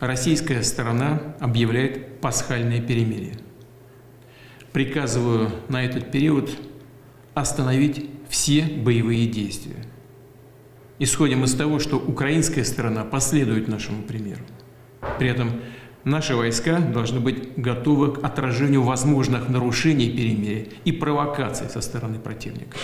российская сторона объявляет пасхальное перемирие. Приказываю на этот период остановить все боевые действия. Исходим из того, что украинская сторона последует нашему примеру. При этом наши войска должны быть готовы к отражению возможных нарушений перемирия и провокаций со стороны противника.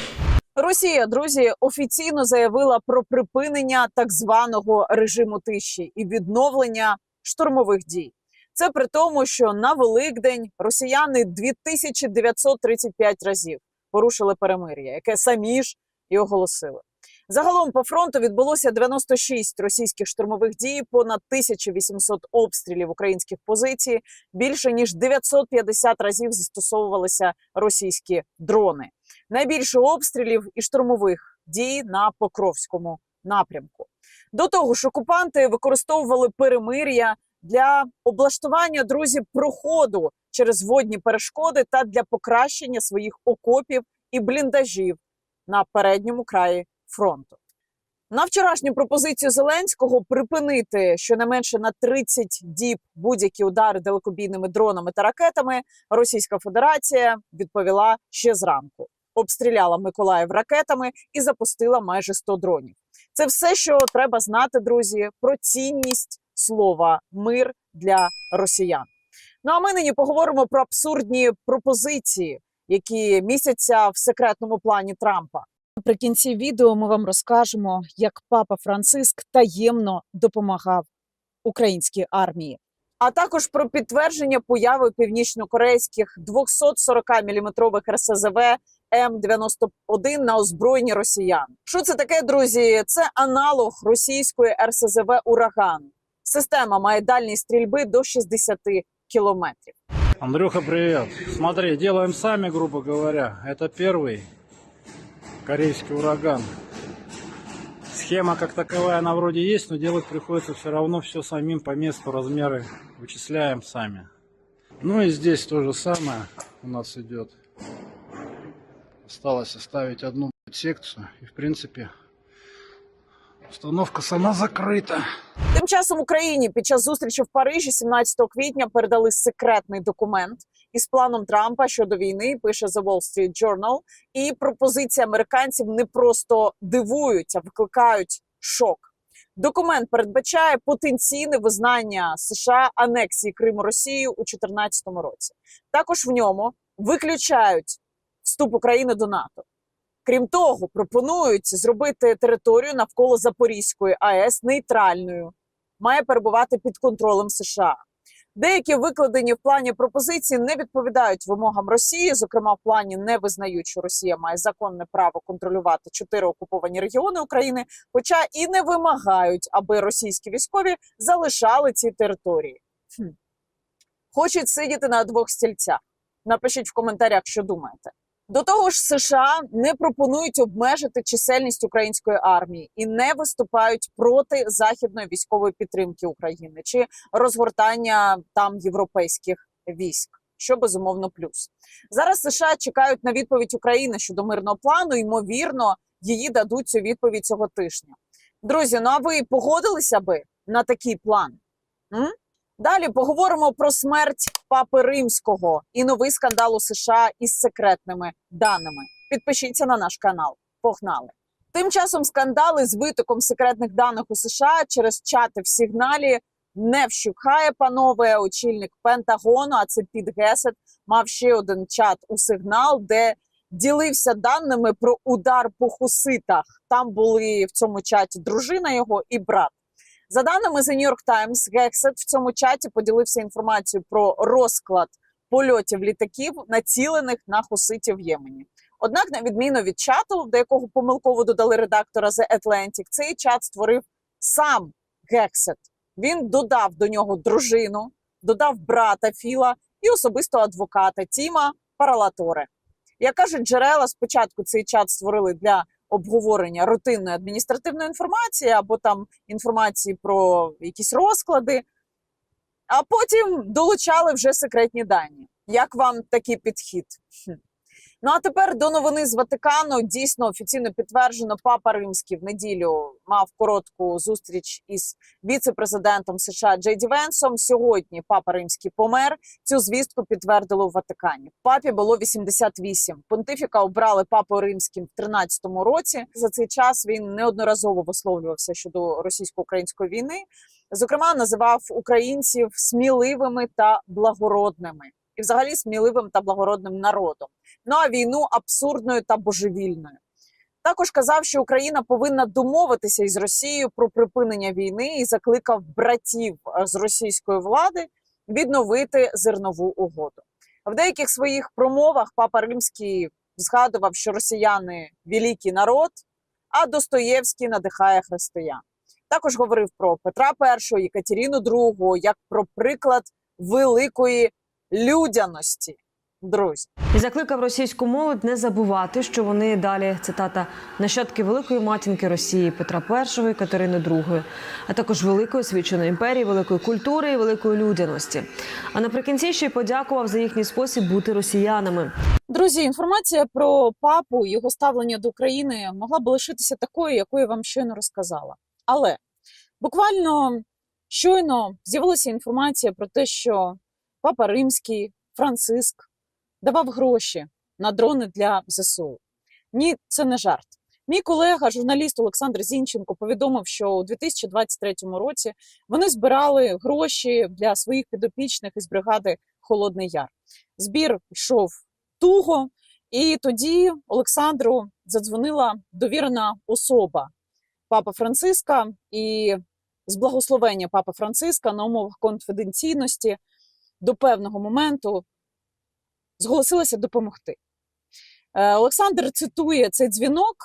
Росія, друзі, офіційно заявила про припинення так званого режиму тиші і відновлення штурмових дій. Це при тому, що на Великдень росіяни 2935 разів порушили перемир'я, яке самі ж і оголосили. Загалом по фронту відбулося 96 російських штурмових дій, понад 1800 обстрілів українських позицій. Більше ніж 950 разів застосовувалися російські дрони. Найбільше обстрілів і штурмових дій на Покровському напрямку. До того ж, окупанти використовували перемир'я для облаштування друзі проходу через водні перешкоди та для покращення своїх окопів і бліндажів на передньому краї фронту. На вчорашню пропозицію Зеленського припинити щонайменше на 30 діб будь-які удари далекобійними дронами та ракетами Російська Федерація відповіла ще зранку. Обстріляла Миколаїв ракетами і запустила майже 100 дронів. Це все, що треба знати, друзі, про цінність слова мир для росіян. Ну а ми нині поговоримо про абсурдні пропозиції, які містяться в секретному плані Трампа. Наприкінці відео ми вам розкажемо, як папа Франциск таємно допомагав українській армії, а також про підтвердження появи північнокорейських 240-мм РСЗВ М91 на озброєнні росіян. Що це таке, друзі? Це аналог російської РСЗВ Ураган. Система має дальність стрільби до 60 кілометрів. Андрюха, привет. Смотри, делаем сами, грубо говоря. Это первый корейский ураган. Схема как таковая, она вроде есть, но делать приходится все равно все самим по месту, размеры вычисляем сами. Ну и здесь то же самое у нас идет. Осталось оставить одну секцию. И в принципе установка сама закрыта. Тим часом Україні під час зустрічі в Парижі 17 квітня передали секретний документ із планом Трампа щодо війни. Пише The Wall Street Journal. І пропозиції американців не просто дивують, а викликають шок. Документ передбачає потенційне визнання США анексії Криму Росією у 2014 році. Також в ньому виключають вступ України до НАТО. Крім того, пропонують зробити територію навколо Запорізької АЕС нейтральною, має перебувати під контролем США. Деякі викладені в плані пропозиції не відповідають вимогам Росії. Зокрема, в плані не визнають, що Росія має законне право контролювати чотири окуповані регіони України, хоча і не вимагають, аби російські військові залишали ці території. Хм. Хочуть сидіти на двох стільцях. Напишіть в коментарях, що думаєте. До того ж, США не пропонують обмежити чисельність української армії і не виступають проти західної військової підтримки України чи розгортання там європейських військ, що безумовно плюс. Зараз США чекають на відповідь України щодо мирного плану. Ймовірно, її дадуть цю відповідь цього тижня. Друзі, ну а ви погодилися би на такий план? М? Далі поговоримо про смерть папи римського і новий скандал у США із секретними даними. Підпишіться на наш канал. Погнали! Тим часом скандали з витоком секретних даних у США через чати в сигналі не вщухає, панове. Очільник Пентагону, а це Піт Гесет, мав ще один чат у сигнал, де ділився даними про удар по хуситах. Там були в цьому чаті дружина його і брат. За даними The New York Times, Гексет в цьому чаті поділився інформацією про розклад польотів літаків, націлених на хуситів в Ємені. Однак, на відміну від чату, до якого помилково додали редактора The Atlantic, цей чат створив сам Гексет. Він додав до нього дружину, додав брата Філа і особисто адвоката Тіма Паралаторе. Як кажуть джерела, спочатку цей чат створили для обговорення рутинної адміністративної інформації або там інформації про якісь розклади, а потім долучали вже секретні дані. Як вам такий підхід? Ну а тепер до новини з Ватикану. Дійсно офіційно підтверджено, папа Римський в неділю мав коротку зустріч із віце-президентом США Джей Ді Венсом. Сьогодні папа Римський помер. Цю звістку підтвердили у Ватикані. Папі було 88. Понтифіка обрали папою римським в 13-му році. За цей час він неодноразово висловлювався щодо російсько-української війни. Зокрема, називав українців сміливими та благородними, і взагалі сміливим та благородним народом. Ну а війну абсурдною та божевільною. Також казав, що Україна повинна домовитися із Росією про припинення війни і закликав братів е, з російської влади відновити зернову угоду. В деяких своїх промовах папа Римський згадував, що росіяни великий народ, а Достоєвський надихає християн. Також говорив про Петра І, Екатерину II, як про приклад великої людяності. Друзі, І закликав російську молодь не забувати, що вони далі цитата нащадки великої матінки Росії Петра І і Катерини II, а також великої свідченої імперії, великої культури і великої людяності. А наприкінці ще й подякував за їхній спосіб бути росіянами. Друзі, інформація про папу, його ставлення до України могла б лишитися такою, якою я вам щойно розказала. Але буквально щойно з'явилася інформація про те, що папа Римський, Франциск давав гроші на дрони для ЗСУ. Ні, це не жарт. Мій колега, журналіст Олександр Зінченко, повідомив, що у 2023 році вони збирали гроші для своїх підопічних із бригади Холодний Яр. Збір йшов туго, і тоді Олександру задзвонила довірена особа папа Франциска, і з благословення папа Франциска на умовах конфіденційності до певного моменту зголосилася допомогти. Е, Олександр цитує цей дзвінок,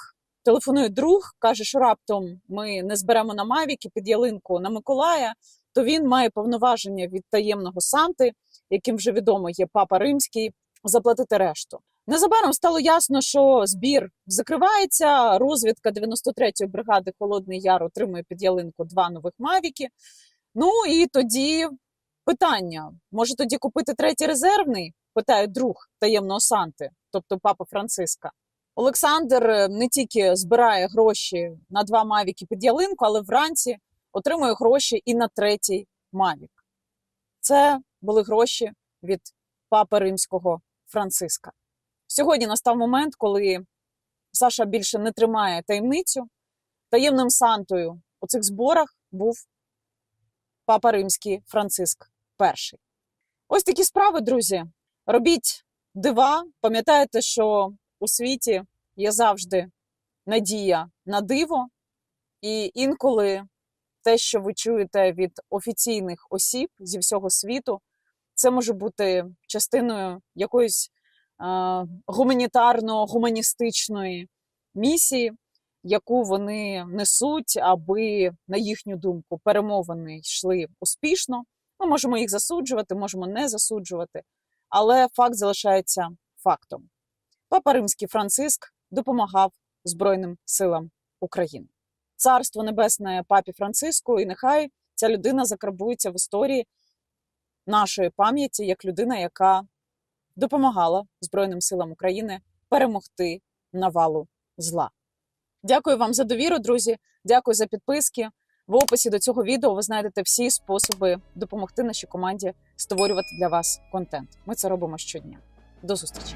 телефонує друг, каже, що раптом ми не зберемо на Мавіки під ялинку на Миколая, то він має повноваження від таємного Санти, яким вже відомо є папа Римський, заплатити решту. Незабаром стало ясно, що збір закривається. Розвідка 93-ї бригади Холодний Яр отримує під ялинку два нових мавіки. Ну і тоді питання: може тоді купити третій резервний? питає друг таємного Санти, тобто папа Франциска. Олександр е, не тільки збирає гроші на два мавіки під ялинку, але вранці отримує гроші і на третій мавік. Це були гроші від папи римського Франциска. Сьогодні настав момент, коли Саша більше не тримає таємницю. Таємним Сантою у цих зборах був папа римський Франциск І. Ось такі справи, друзі. Робіть дива. Пам'ятаєте, що у світі є завжди надія на диво, і інколи те, що ви чуєте від офіційних осіб зі всього світу, це може бути частиною якоїсь е, гуманітарно-гуманістичної місії, яку вони несуть, аби, на їхню думку, перемовини йшли успішно. Ми можемо їх засуджувати, можемо не засуджувати, але факт залишається фактом. Папа Римський Франциск допомагав Збройним силам України. Царство Небесне папі Франциску, і нехай ця людина закарбується в історії нашої пам'яті як людина, яка допомагала Збройним силам України перемогти навалу зла. Дякую вам за довіру, друзі. Дякую за підписки. В описі до цього відео ви знайдете всі способи допомогти нашій команді створювати для вас контент. Ми це робимо щодня. До зустрічі!